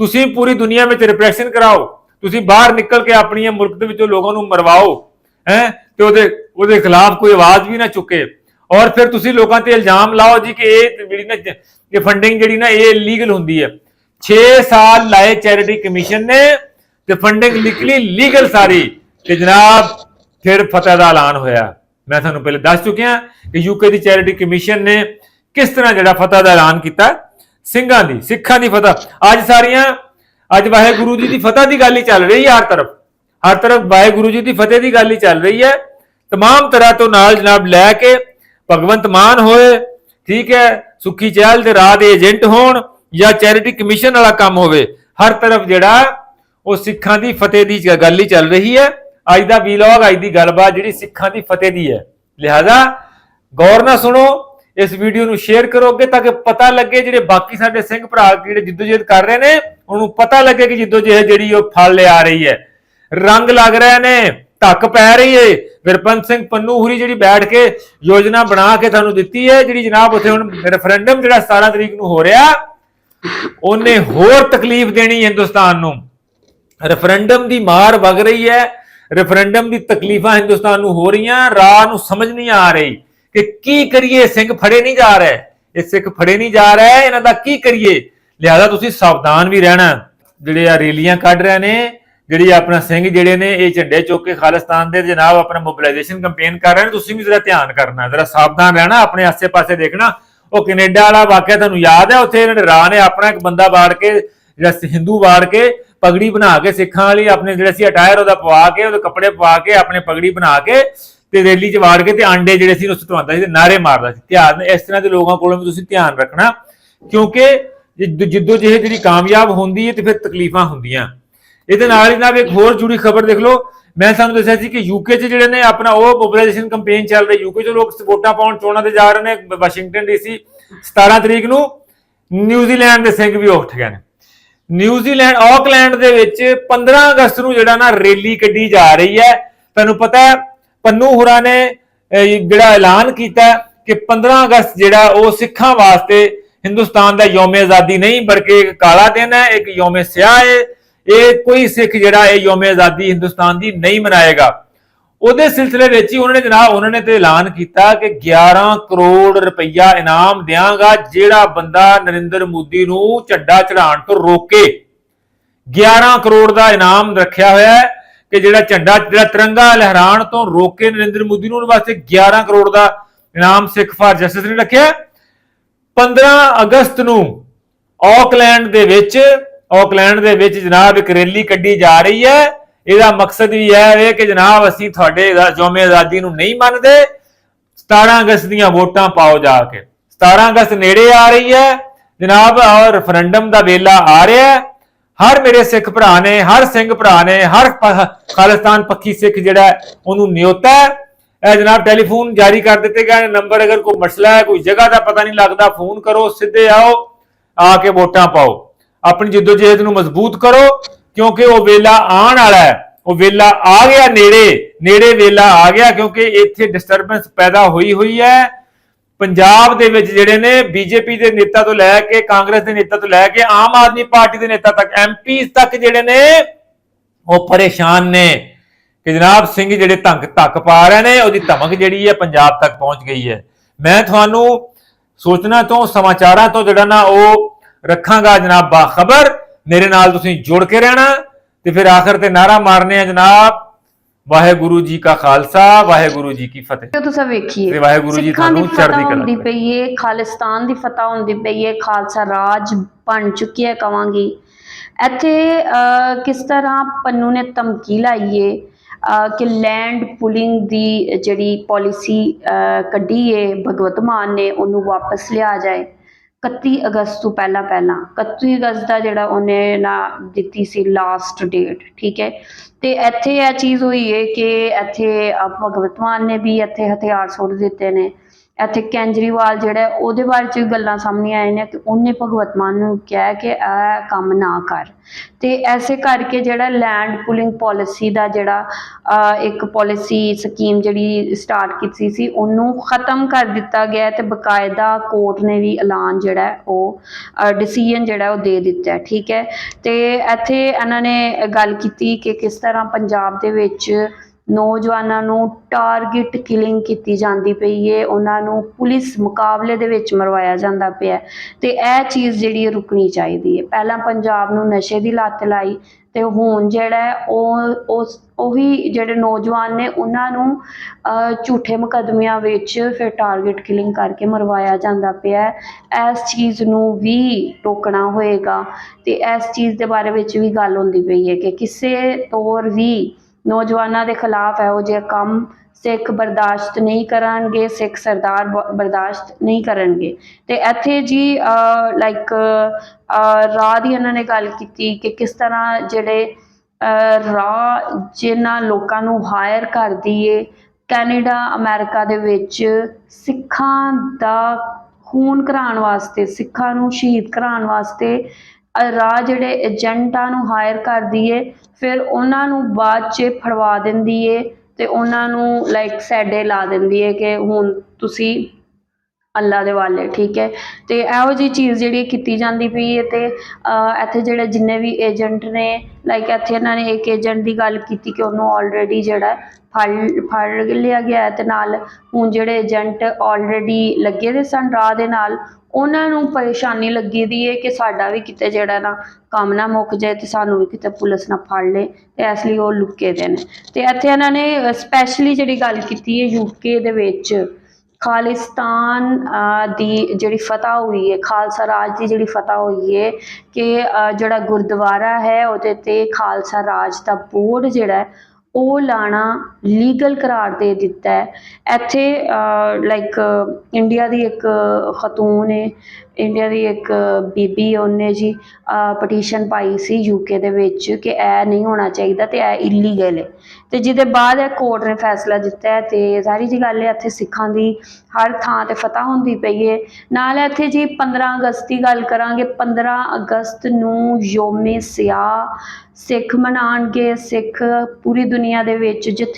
ਤੁਸੀਂ ਪੂਰੀ ਦੁਨੀਆ ਵਿੱਚ ਰਿਪਰੈਸ਼ਨ ਕਰਾਓ। ਤੁਸੀਂ ਬਾਹਰ ਨਿਕਲ ਕੇ ਆਪਣੀਆਂ ਮੁਲਕ ਦੇ ਵਿੱਚੋਂ ਲੋਕਾਂ ਨੂੰ ਮਰਵਾਓ, ਹੈ? ਤੇ ਉਹਦੇ ਉਹਦੇ ਖਿਲਾਫ ਕੋਈ ਆਵਾਜ਼ ਵੀ ਨਾ ਚੁੱਕੇ। ਔਰ ਫਿਰ ਤੁਸੀਂ ਲੋਕਾਂ ਤੇ ਇਲਜ਼ਾਮ ਲਾਓ ਜੀ ਕਿ ਇਹ ਜਿਹੜੀ ਨਾ ਇਹ ਫੰਡਿੰਗ ਜਿਹੜੀ ਨਾ ਇਹ ਲੀਗਲ ਹੁੰਦੀ ਹੈ। 6 ਸਾਲ ਲਾਏ ਚੈਰਿਟੀ ਕਮਿਸ਼ਨ ਨੇ ਤੇ ਫੰਡਿੰਗ ਨਿਕਲੀ ਲੀਗਲ ਸਾਰੀ। ਤੇ ਜਨਾਬ ਫਿਰ ਫਤਹ ਦਾ ਐਲਾਨ ਹੋਇਆ ਮੈਂ ਤੁਹਾਨੂੰ ਪਹਿਲੇ ਦੱਸ ਚੁੱਕਿਆ ਕਿ ਯੂਕੇ ਦੀ ਚੈਰਿਟੀ ਕਮਿਸ਼ਨ ਨੇ ਕਿਸ ਤਰ੍ਹਾਂ ਜਿਹੜਾ ਫਤਹ ਦਾ ਐਲਾਨ ਕੀਤਾ ਸਿੰਘਾਂ ਦੀ ਸਿੱਖਾਂ ਦੀ ਫਤਹ ਅੱਜ ਸਾਰੀਆਂ ਅੱਜ ਵਾਹਿਗੁਰੂ ਜੀ ਦੀ ਫਤਹ ਦੀ ਗੱਲ ਹੀ ਚੱਲ ਰਹੀ ਹੈ ਹਰ ਤਰਫ ਹਰ ਤਰਫ ਵਾਹਿਗੁਰੂ ਜੀ ਦੀ ਫਤਿਹ ਦੀ ਗੱਲ ਹੀ ਚੱਲ ਰਹੀ ਹੈ तमाम ਤਰ੍ਹਾਂ ਤੋਂ ਨਾਲ ਜਨਾਬ ਲੈ ਕੇ ਭਗਵੰਤ ਮਾਨ ਹੋਏ ਠੀਕ ਹੈ ਸੁੱਖੀ ਚਹਿਲ ਦੇ ਰਾਹ ਦੇ ਏਜੰਟ ਹੋਣ ਜਾਂ ਚੈਰਿਟੀ ਕਮਿਸ਼ਨ ਵਾਲਾ ਕੰਮ ਹੋਵੇ ਹਰ ਤਰਫ ਜਿਹੜਾ ਉਹ ਸਿੱਖਾਂ ਦੀ ਫਤਿਹ ਦੀ ਗੱਲ ਹੀ ਚੱਲ ਰਹੀ ਹੈ ਅੱਜ ਦਾ ਵਲੌਗ ਅੱਜ ਦੀ ਗੱਲਬਾਤ ਜਿਹੜੀ ਸਿੱਖਾਂ ਦੀ ਫਤਿਹ ਦੀ ਹੈ। ਲਿਹਾਜ਼ਾ ਗੌਰ ਨਾਲ ਸੁਣੋ, ਇਸ ਵੀਡੀਓ ਨੂੰ ਸ਼ੇਅਰ ਕਰੋ ਅੱਗੇ ਤਾਂ ਕਿ ਪਤਾ ਲੱਗੇ ਜਿਹੜੇ ਬਾਕੀ ਸਾਡੇ ਸਿੰਘ ਭਰਾ ਜਿਹੜੇ ਜਿੱਦੋਜਹਿਦ ਕਰ ਰਹੇ ਨੇ, ਉਹਨੂੰ ਪਤਾ ਲੱਗੇ ਕਿ ਜਿੱਦੋਜਹਿਦ ਜਿਹੜੀ ਉਹ ਫਲ ਲਿਆ ਰਹੀ ਹੈ। ਰੰਗ ਲੱਗ ਰਹੇ ਨੇ, ਧੱਕ ਪੈ ਰਹੀ ਏ। ਵਿਰਪੰਤ ਸਿੰਘ ਪੰਨੂ ਹੁਰੀ ਜਿਹੜੀ ਬੈਠ ਕੇ ਯੋਜਨਾ ਬਣਾ ਕੇ ਤੁਹਾਨੂੰ ਦਿੱਤੀ ਹੈ, ਜਿਹੜੀ ਜਨਾਬ ਉੱਥੇ ਹੁਣ ਰੈਫਰੈਂਡਮ ਜਿਹੜਾ 17 ਤਰੀਕ ਨੂੰ ਹੋ ਰਿਹਾ, ਉਹਨੇ ਹੋਰ ਤਕਲੀਫ ਦੇਣੀ ਹਿੰਦੁਸਤਾਨ ਨੂੰ। ਰੈਫਰੈਂਡਮ ਦੀ ਮਾਰ ਵਗ ਰਹੀ ਹੈ। ਰੈਫਰੈਂਡਮ ਦੀ ਤਕਲੀਫਾਂ ਹਿੰਦੁਸਤਾਨ ਨੂੰ ਹੋ ਰਹੀਆਂ, ਰਾਹ ਨੂੰ ਸਮਝ ਨਹੀਂ ਆ ਰਹੀ ਕਿ ਕੀ ਕਰੀਏ, ਸਿੰਘ ਫੜੇ ਨਹੀਂ ਜਾ ਰਹੇ। ਇਹ ਸਿੱਖ ਫੜੇ ਨਹੀਂ ਜਾ ਰਹੇ, ਇਹਨਾਂ ਦਾ ਕੀ ਕਰੀਏ? ਲਿਹਾਜ਼ਾ ਤੁਸੀਂ ਸਾਵਧਾਨ ਵੀ ਰਹਿਣਾ। ਜਿਹੜੇ ਆ ਰੈਲੀਆਂ ਕੱਢ ਰਹੇ ਨੇ, ਜਿਹੜੀ ਆਪਣਾ ਸਿੰਘ ਜਿਹੜੇ ਨੇ, ਇਹ ਝੰਡੇ ਚੁੱਕ ਕੇ ਖਾਲਿਸਤਾਨ ਦੇ ਜਨਾਬ ਆਪਣਾ ਮੋਬਿਲਾਈਜੇਸ਼ਨ ਕੈਂਪੇਨ ਕਰ ਰਹੇ ਨੇ, ਤੁਸੀਂ ਵੀ ਜ਼ਰਾ ਧਿਆਨ ਕਰਨਾ, ਜ਼ਰਾ ਸਾਵਧਾਨ ਰਹਿਣਾ, ਆਪਣੇ ਆਸੇ-ਪਾਸੇ ਦੇਖਣਾ। ਉਹ ਕੈਨੇਡਾ ਵਾਲਾ ਵਾਕਿਆ ਤੁਹਾਨੂੰ ਯਾਦ ਹੈ, ਉੱਥੇ ਇਹਨਾਂ ਨੇ ਰਾਹ ਨੇ ਆਪਣਾ ਇੱਕ ਬੰਦਾ ਬਾੜ ਕੇ, ਜਿਹੜਾ ਹਿੰਦੂ ਵਾੜ ਕੇ ਪਗੜੀ ਬਣਾ ਕੇ ਸਿੱਖਾਂ ਵਾਲੀ, ਆਪਣੇ ਜਿਹੜੇ ਸੀ ਅਟਾਇਰ ਉਹਦਾ ਪਵਾ ਕੇ, ਉਹਦੇ ਕੱਪੜੇ ਪਵਾ ਕੇ, ਆਪਣੇ ਪਗੜੀ ਬਣਾ ਕੇ ਤੇ ਰੈਲੀ ਚ ਵਾੜ ਕੇ ਤੇ ਆਂਡੇ ਜਿਹੜੇ ਸੀ ਉਸ ਤੋਂ ਸੀ ਤੇ ਨਾਰੇ ਮਾਰਦਾ ਸੀ। ਧਿਆਨ ਇਸ ਤਰ੍ਹਾਂ ਦੇ ਲੋਕਾਂ ਕੋਲੋਂ ਵੀ ਤੁਸੀਂ ਧਿਆਨ ਰੱਖਣਾ, ਕਿਉਂਕਿ ਜਿੱਦ- ਜਿੱਦੋ ਜਿਹੇ ਜਿਹੜੀ ਕਾਮਯਾਬ ਹੁੰਦੀ ਹੈ ਤੇ ਫਿਰ ਤਕਲੀਫਾਂ ਹੁੰਦੀਆਂ। ਇਹਦੇ ਨਾਲ ਹੀ ਨਾਲ ਇੱਕ ਹੋਰ ਜੁੜੀ ਖਬਰ ਦੇਖ ਲਓ। ਮੈਂ ਤੁਹਾਨੂੰ ਦੱਸਿਆ ਸੀ ਕਿ ਯੂਕੇ 'ਚ ਜਿਹੜੇ ਨੇ ਆਪਣਾ ਉਹ ਮੋਬਿਲਾਈਜੇਸ਼ਨ ਕੈਂਪੇਨ ਚੱਲ ਰਿਹਾ। ਯੂਕੇ 'ਚ ਲੋਕ ਵੋਟਾਂ ਪਾਉਣ ਚੋਣਾਂ ਤੇ ਜਾ ਰਹੇ ਨੇ। ਵਾਸ਼ਿੰਗਟਨ ਡੀਸੀ 17 ਤਰੀਕ ਨੂੰ ਨਿਊਜ਼ੀਲੈਂਡ ਦੇ ਸਿੰਘ ਵੀ ਉੱਠ ਗਏ ਨੇ। ਨਿਊਜ਼ੀਲੈਂਡ, ਆਕਲੈਂਡ ਦੇ ਵਿੱਚ 15 ਅਗਸਤ ਨੂੰ ਜਿਹੜਾ ਨਾ ਰੈਲੀ ਕੱਢੀ ਜਾ ਰਹੀ ਹੈ। ਤੁਹਾਨੂੰ ਪਤਾ ਹੈ, ਪੰਨੂ ਹੁਰਾ ਨੇ ਜਿਹੜਾ ਐਲਾਨ ਕੀਤਾ ਕਿ 15 ਅਗਸਤ ਜਿਹੜਾ ਉਹ ਸਿੱਖਾਂ ਵਾਸਤੇ ਹਿੰਦੁਸਤਾਨ ਦਾ ਯੋਮੇ ਆਜ਼ਾਦੀ ਨਹੀਂ, ਬਲਕਿ ਇੱਕ ਕਾਲਾ ਦਿਨ ਹੈ, ਇੱਕ ਯੋਮੇ ਸਿਆਹ ਹੈ। ਇਹ ਕੋਈ ਸਿੱਖ ਜਿਹੜਾ ਇਹ ਯੋਮ ਆਜ਼ਾਦੀ ਹਿੰਦੁਸਤਾਨ ਦੀ ਨਹੀਂ ਮਨਾਏਗਾ। ਉਹਦੇ ਸਿਲਸਿਲੇ ਵਿੱਚ ਹੀ ਉਹਨਾਂ ਨੇ ਜਨਾਬ, ਉਹਨਾਂ ਨੇ ਤੇ ਐਲਾਨ ਕੀਤਾ ਕਿ 11 ਕਰੋੜ ਰੁਪਈਆ ਇਨਾਮ ਦਿਆਂਗਾ, ਜਿਹੜਾ ਬੰਦਾ ਨਰਿੰਦਰ ਮੋਦੀ ਨੂੰ ਝੱਡਾ ਚੜਾਉਣ ਤੋਂ ਰੋਕੇ। 11 ਕਰੋੜ ਦਾ ਇਨਾਮ ਰੱਖਿਆ ਹੋਇਆ ਹੈ ਕਿ ਜਿਹੜਾ ਝੰਡਾ, ਜਿਹੜਾ ਤਿਰੰਗਾ ਲਹਿਰਾਣ ਤੋਂ ਰੋਕੇ ਨਰਿੰਦਰ ਮੋਦੀ ਨੂੰ ਉਹਨਾਂ ਵਾਸਤੇ 11 ਕਰੋੜ ਦਾ ਇਨਾਮ ਸਿੱਖ ਫਾਰ ਜਸਟਿਸ ਨੇ ਰੱਖਿਆ। 15 ਅਗਸਤ ਨੂੰ ਆਕਲੈਂਡ ਦੇ ਵਿੱਚ ਆਕਲੈਂਡ ਦੇ ਵਿੱਚ ਜਨਾਬ ਇੱਕ ਰੈਲੀ ਕੱਢੀ ਜਾ ਰਹੀ ਹੈ। ਇਹਦਾ ਮਕਸਦ ਵੀ ਇਹ ਹੈ ਕਿ ਜਨਾਬ ਅਸੀਂ ਤੁਹਾਡੇ ਯੋਮੇ ਆਜ਼ਾਦੀ ਨੂੰ ਨਹੀਂ ਮੰਨਦੇ। 17 ਅਗਸਤ ਦੀਆਂ ਵੋਟਾਂ ਪਾਓ ਜਾ ਕੇ। 17 ਅਗਸਤ ਨੇੜੇ ਆ ਰਹੀ ਹੈ। ਜਨਾਬ ਔਰ ਰੈਫਰੈਂਡਮ ਦਾ ਵੇਲਾ ਆ ਰਿਹਾ ਹੈ। ਹਰ ਮੇਰੇ ਸਿੱਖ ਭਰਾ ਨੇ, ਹਰ ਸਿੰਘ ਭਰਾ ਨੇ, ਹਰ ਖਾਲਿਸਤਾਨ ਪੱਖੀ ਸਿੱਖ ਜਿਹੜਾ ਉਹਨੂੰ ਨਿਯੋਤਾ ਹੈ। ਇਹ ਜਨਾਬ ਟੈਲੀਫੋਨ ਜਾਰੀ ਕਰ ਦਿੱਤੇ ਗਏ ਨੇ। ਨੰਬਰ ਅਗਰ ਕੋਈ ਮਸਲਾ ਹੈ, ਕੋਈ ਜਗ੍ਹਾ ਦਾ ਪਤਾ ਨਹੀਂ ਲੱਗਦਾ, ਫੋਨ ਕਰੋ, ਸਿੱਧੇ ਆਓ, ਆ ਕੇ ਵੋਟਾਂ ਪਾਓ। ਆਪਣੀ ਜਿੱਦੋ ਜਿੱਦੋਜਹਿਦ ਨੂੰ ਮਜ਼ਬੂਤ ਕਰੋ। ਕਿਉਂਕਿ ਉਹ ਵੇਲਾ ਆਉਣ ਵਾਲਾ ਹੈ, ਉਹ ਵੇਲਾ ਆ ਗਿਆ ਨੇੜੇ ਨੇੜੇ ਵੇਲਾ ਆ ਗਿਆ ਕਿਉਂਕਿ ਇੱਥੇ ਡਿਸਟਰਬੈਂਸ ਪੈਦਾ ਹੋਈ ਹੋਈ ਹੈ। ਪੰਜਾਬ ਦੇ ਵਿੱਚ ਜਿਹੜੇ ਨੇ ਬੀਜੇਪੀ ਦੇ ਨੇਤਾ ਤੋਂ ਲੈ ਕੇ ਕਾਂਗਰਸ ਦੇ ਨੇਤਾ ਤੋਂ ਲੈ ਕੇ ਆਮ ਆਦਮੀ ਪਾਰਟੀ ਦੇ ਨੇਤਾ ਤੱਕ ਐਮਪੀ ਤੱਕ ਜਿਹੜੇ ਨੇ, ਉਹ ਪਰੇਸ਼ਾਨ ਨੇ। ਕਿ ਜਨਾਬ ਸਿੰਘ ਜਿਹੜੇ ਧੰਕ, ਧੱਕ ਪਾ ਰਹੇ ਨੇ, ਉਹਦੀ ਧਮਕ ਜਿਹੜੀ ਹੈ ਪੰਜਾਬ ਤੱਕ ਪਹੁੰਚ ਗਈ ਹੈ। ਮੈਂ ਤੁਹਾਨੂੰ ਸੋਚਣਾ ਤੋਂ, ਸਮਾਚਾਰਾਂ ਤੋਂ ਜਿਹੜਾ ਨਾ ਉਹ ਰੱਖਾਂਗਾ ਜਨਾਬ ਬਾਖਬਰ। ਮੇਰੇ ਨਾਲ ਤੁਸੀਂ ਜੁੜ ਕੇ ਰਹਿਣਾ ਤੇ ਫਿਰ ਆਖਰ ਤੇ ਨਾਰਾ ਮਾਰਨੇ ਆ ਜਨਾਬ। ਵਾਹਿਗੁਰੂ ਜੀ ਕਾ ਖਾਲਸਾ ਵਾਹਿਗੁਰੂ ਜੀ ਕੀ ਫਤਿਹ। ਜੋ ਤੁਸੀਂ ਵੇਖੀਏ ਤੇ ਵਾਹਿਗੁਰੂ ਜੀ ਤੁਹਾਨੂੰ ਚੜ੍ਹਦੀ ਕਲਾ ਹੁੰਦੀ। ਪਈ ਏ ਖਾਲਿਸਤਾਨ ਦੀ ਫਤਹ ਹੁੰਦੀ ਪਈ ਏ ਖਾਲਸਾ ਰਾਜ ਬਣ ਚੁੱਕੀ ਹੈ ਕਵਾਂਗੀ। ਇੱਥੇ ਕਿਸ ਤਰ੍ਹਾਂ ਪੰਨੂ ਨੇ ਧਮਕੀ ਲਾਈ ਏ ਅਹ, ਕਿ ਲੈਂਡ ਪੁਲਿੰਗ ਦੀ ਜਿਹੜੀ ਪਾਲਿਸੀ ਕੱਢੀ ਏ ਭਗਵਤ ਮਾਨ ਨੇ ਉਹਨੂੰ ਵਾਪਸ ਲਿਆ ਜਾਏ। 31 ਅਗਸਤ ਤੋਂ ਪਹਿਲਾਂ ਪਹਿਲਾਂ 31 ਅਗਸਤ ਦਾ ਜਿਹੜਾ ਉਹਨੇ ਨਾ ਦਿੱਤੀ ਸੀ ਲਾਸਟ ਡੇਟ ਠੀਕ ਹੈ। ਤੇ ਇੱਥੇ ਇਹ ਚੀਜ਼ ਹੋਈ ਹੈ ਕਿ ਇੱਥੇ ਅਹ, ਭਗਵਤ ਮਾਨ ਨੇ ਵੀ ਇੱਥੇ ਹਥਿਆਰ ਸੁੱਟ ਦਿੱਤੇ ਨੇ। ਇੱਥੇ ਕੇਜਰੀਵਾਲ ਜਿਹੜਾ ਉਹਦੇ ਬਾਰੇ ਚ ਗੱਲਾਂ ਸਾਹਮਣੇ ਆਏ ਨੇ ਕਿ ਉਹਨੇ ਭਗਵਤ ਮਾਨ ਨੂੰ ਕਿਹਾ ਕਿ ਇਹ ਕੰਮ ਨਾ ਕਰ। ਤੇ ਐਸੇ ਕਰਕੇ ਜਿਹੜਾ ਲੈਂਡ ਪੁਲਿੰਗ ਪਾਲਿਸੀ ਦਾ ਜਿਹੜਾ ਇੱਕ ਪਾਲਿਸੀ ਸਕੀਮ ਜਿਹੜੀ ਸਟਾਰਟ ਕੀਤੀ ਸੀ, ਉਹਨੂੰ ਖਤਮ ਕਰ ਦਿੱਤਾ ਗਿਆ ਤੇ ਬਕਾਇਦਾ ਕੋਰਟ ਨੇ ਵੀ ਐਲਾਨ ਜਿਹੜਾ ਉਹ ਡਿਸੀਜਨ ਜਿਹੜਾ ਉਹ ਦੇ ਦਿੱਤਾ ਠੀਕ ਹੈ। ਤੇ ਇੱਥੇ ਇਹਨਾਂ ਨੇ ਗੱਲ ਕੀਤੀ ਕਿ ਕਿਸ ਤਰ੍ਹਾਂ ਪੰਜਾਬ ਦੇ ਵਿੱਚ ਨੌਜਵਾਨਾਂ ਨੂੰ ਟਾਰਗੇਟ ਕਿਲਿੰਗ ਕੀਤੀ ਜਾਂਦੀ ਪਈ ਹੈ ਉਹਨਾਂ ਨੂੰ ਪੁਲਿਸ ਮੁਕਾਬਲੇ ਦੇ ਵਿੱਚ ਮਰਵਾਇਆ ਜਾਂਦਾ ਪਿਆ ਹੈ। ਤੇ ਇਹ ਚੀਜ਼ ਜਿਹੜੀ ਹੈ ਰੁਕਣੀ ਚਾਹੀਦੀ ਹੈ। ਪਹਿਲਾਂ ਪੰਜਾਬ ਨੂੰ ਨਸ਼ੇ ਦੀ ਲੱਤ ਲਾਈ ਤੇ ਹੁਣ ਜਿਹੜਾ ਉਹ, ਉਸ, ਉਹੀ ਜਿਹੜੇ ਨੌਜਵਾਨ ਨੇ, ਉਹਨਾਂ ਨੂੰ ਝੂਠੇ ਮੁਕੱਦਮਿਆਂ ਵਿੱਚ ਫਿਰ ਟਾਰਗੇਟ ਕਿਲਿੰਗ ਕਰਕੇ ਮਰਵਾਇਆ ਜਾਂਦਾ ਪਿਆ ਇਸ ਚੀਜ਼ ਨੂੰ ਵੀ ਟੋਕਣਾ ਹੋਏਗਾ। ਤੇ ਇਸ ਚੀਜ਼ ਦੇ ਬਾਰੇ ਵਿੱਚ ਵੀ ਗੱਲ ਹੁੰਦੀ ਪਈ ਹੈ ਕਿ ਕਿਸੇ ਤੌਰ ਵੀ ਨੌਜਵਾਨਾਂ ਦੇ ਖਿਲਾਫ ਇਹੋ ਜਿਹੇ ਕੰਮ ਸਿੱਖ ਬਰਦਾਸ਼ਤ ਨਹੀਂ ਕਰਨਗੇ ਸਿੱਖ ਸਰਦਾਰ ਬ- ਬਰਦਾਸ਼ਤ ਨਹੀਂ ਕਰਨਗੇ। ਤੇ ਇੱਥੇ ਜੀ ਲਾਈਕ ਰਾਹ ਦੀ ਇਹਨਾਂ ਨੇ ਗੱਲ ਕੀਤੀ ਕਿ ਕਿਸ ਤਰ੍ਹਾਂ ਜਿਹੜੇ ਅਹ, ਰਾਹ ਜਿਨ੍ਹਾਂ ਲੋਕਾਂ ਨੂੰ ਹਾਇਰ ਕਰਦੀ ਏ ਕੈਨੇਡਾ ਅਮਰੀਕਾ ਦੇ ਵਿੱਚ ਸਿੱਖਾਂ ਦਾ ਖੂਨ ਕਰਾਉਣ ਵਾਸਤੇ ਸਿੱਖਾਂ ਨੂੰ ਸ਼ਹੀਦ ਕਰਾਉਣ ਵਾਸਤੇ ਰਾਹ ਜਿਹੜੇ ਏਜੰਟਾਂ ਨੂੰ ਹਾਇਰ ਕਰਦੀ ਏ, ਫਿਰ ਉਹਨਾਂ ਨੂੰ ਬਾਅਦ 'ਚ ਫੜਵਾ ਦਿੰਦੀ ਏ ਅਤੇ ਉਹਨਾਂ ਨੂੰ ਲਾਈਕ ਸੈਡੇ ਲਾ ਦਿੰਦੀ ਏ ਕਿ ਹੁਣ ਤੁਸੀਂ ਅੱਲਾ ਦੇ ਵਾਲੇ, ਠੀਕ ਹੈ? ਤੇ ਇਹੋ ਜੀ ਚੀਜ਼ ਜਿਹੜੀ ਕੀਤੀ ਜਾਂਦੀ ਪਈ ਹੈ ਤੇ ਇੱਥੇ ਜਿਹੜੇ ਜਿੰਨੇ ਵੀ ਏਜੰਟ ਨੇ ਲਾਈਕ ਇੱਥੇ ਇਹਨਾਂ ਨੇ ਇੱਕ ਏਜੰਟ ਦੀ ਗੱਲ ਕੀਤੀ ਕਿ ਉਹਨੂੰ ਆਲਰੇਡੀ ਜਿਹੜਾ ਫੜ ਫੜ ਲਿਆ ਗਿਆ ਤੇ ਨਾਲ ਹੁਣ ਜਿਹੜੇ ਏਜੰਟ ਆਲਰੇਡੀ ਲੱਗੇ ਦੇ ਸਨ ਰਾਹ ਦੇ ਨਾਲ, ਉਹਨਾਂ ਨੂੰ ਪਰੇਸ਼ਾਨੀ ਲੱਗੀ ਦੀ ਹੈ ਕਿ ਸਾਡਾ ਵੀ ਕਿਤੇ ਜਿਹੜਾ ਨਾ ਕੰਮ ਨਾ ਮੁੱਕ ਜਾਏ ਤੇ ਸਾਨੂੰ ਵੀ ਕਿਤੇ ਪੁਲਿਸ ਨਾ ਫੜ ਲੇ ਤੇ ਇਸ ਲਈ ਉਹ ਲੁਕੇ ਦੇ ਨੇ। ਤੇ ਇੱਥੇ ਇਹਨਾਂ ਨੇ ਸਪੈਸ਼ਲੀ ਜਿਹੜੀ ਗੱਲ ਕੀਤੀ ਹੈ ਯੂਕੇ ਦੇ ਵਿੱਚ ਖਾਲਿਸਤਾਨ ਦੀ ਜਿਹੜੀ ਫਤਹ ਹੋਈ ਹੈ, ਖਾਲਸਾ ਰਾਜ ਦੀ ਜਿਹੜੀ ਫਤਹ ਹੋਈ ਹੈ ਕਿ ਜਿਹੜਾ ਗੁਰਦੁਆਰਾ ਹੈ ਉਹਦੇ ਤੇ ਖਾਲਸਾ ਰਾਜ ਦਾ ਬੋਰਡ ਜਿਹੜਾ ਉਹ ਲਾਉਣਾ ਲੀਗਲ ਕਰਾਰ ਦੇ ਦਿੱਤਾ ਹੈ। ਇੱਥੇ ਲਾਈਕ ਇੰਡੀਆ ਦੀ ਇੱਕ ਖਤੂਨ ਹੈ ਇੰਡੀਆ ਦੀ ਇੱਕ ਬੀਬੀ ਉਹਨੇ ਜੀ ਪਟੀਸ਼ਨ ਪਾਈ ਸੀ ਯੂਕੇ ਦੇ ਵਿੱਚ ਕਿ ਇਹ ਨਹੀਂ ਹੋਣਾ ਚਾਹੀਦਾ ਤੇ ਇਹ ਇਲੀਗਲ ਹੈ। ਤੇ ਜਿਹਦੇ ਬਾਅਦ ਇਹ ਕੋਰਟ ਨੇ ਫੈਸਲਾ ਦਿੱਤਾ ਹੈ ਤੇ ਸਾਰੀ ਜੀ ਗੱਲ ਹੈ, ਇੱਥੇ ਸਿੱਖਾਂ ਦੀ ਹਰ ਥਾਂ ਤੇ ਫਤਿਹ ਹੁੰਦੀ ਪਈ ਹੈ। ਨਾਲ ਇੱਥੇ ਜੀ 15 ਅਗਸਤ ਦੀ ਗੱਲ ਕਰਾਂਗੇ 15 ਅਗਸਤ ਨੂੰ ਯੋਮੇ ਸਿਆਹ, ਸਿੱਖ ਮਨਾਉਣਗੇ ਸਿੱਖ ਪੂਰੀ ਦੁਨੀਆ ਦੇ ਵਿੱਚ ਜਿੱਥੇ